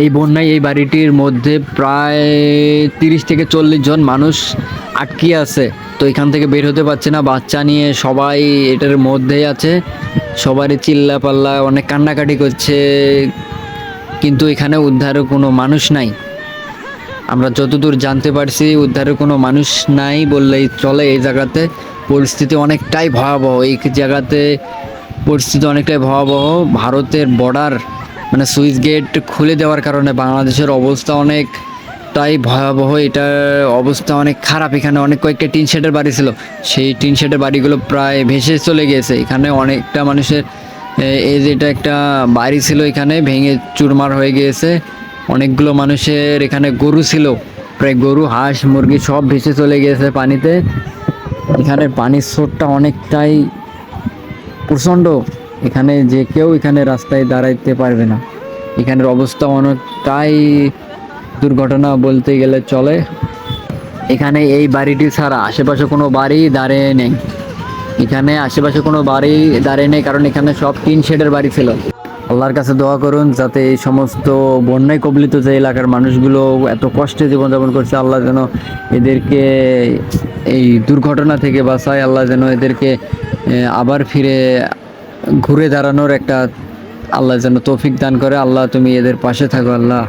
এই বন্যায় এই বাড়িটির মধ্যে প্রায় তিরিশ থেকে চল্লিশ জন মানুষ আটকে আছে। তো এখান থেকে বের হতে পারছে না, বাচ্চা নিয়ে সবাই এটার মধ্যেই আছে। সবারই চিল্লা পাল্লা অনেক কান্নাকাটি করছে, কিন্তু এখানে উদ্ধারের কোনো মানুষ নাই। আমরা যতদূর জানতে পারছি উদ্ধারের কোনো মানুষ নাই বললেই চলে এই জায়গাতে। পরিস্থিতি অনেকটাই ভয়াবহ। এই জায়গাতে পরিস্থিতি অনেকটাই ভয়াবহ। ভারতের বর্ডার মানে সুইচ গেট খুলে দেওয়ার কারণে বাংলাদেশের অবস্থা অনেকটাই ভয়াবহ। এটার অবস্থা অনেক খারাপ। এখানে অনেক কয়েকটা টিন শেডের বাড়ি ছিল। সেই টিন শেডের বাড়িগুলো প্রায় ভেসে চলে গিয়েছে এখানে অনেকটা মানুষের এই যেটা একটা বাড়ি ছিল এখানে, ভেঙে চুরমার হয়ে গিয়েছে অনেকগুলো মানুষের এখানে গরু ছিল। প্রায় গরু, হাঁস, মুরগি সব ভেসে চলে গিয়েছে পানিতে। এখানে পানির স্রোতটা অনেকটাই প্রচণ্ড। এখানে যে কেউ এখানে রাস্তায় দাঁড়াইতে পারবে না। এখানের অবস্থা অনেকটাই দুর্ঘটনা বলতে গেলে চলে। এখানে এই বাড়িটি ছাড়া আশেপাশে কোনো বাড়ি দাঁড়িয়ে নেই। এখানে আশেপাশে কোনো বাড়ি দাঁড়িয়ে নেই কারণ এখানে সব টিন শেডের বাড়ি ছিল। আল্লাহর কাছে দোয়া করুন যাতে এই সমস্ত বন্যায় কবলিত যে এলাকার মানুষগুলো এত কষ্টে জীবনযাপন করছে, আল্লাহ যেন এদেরকে এই দুর্ঘটনা থেকে বাঁচায়, আল্লাহ যেন এদেরকে আবার ফিরে ঘুরে দাঁড়ানোর একটা আল্লাহ যেন তৌফিক দান করে। আল্লাহ তুমি এদের পাশে থাকো আল্লাহ।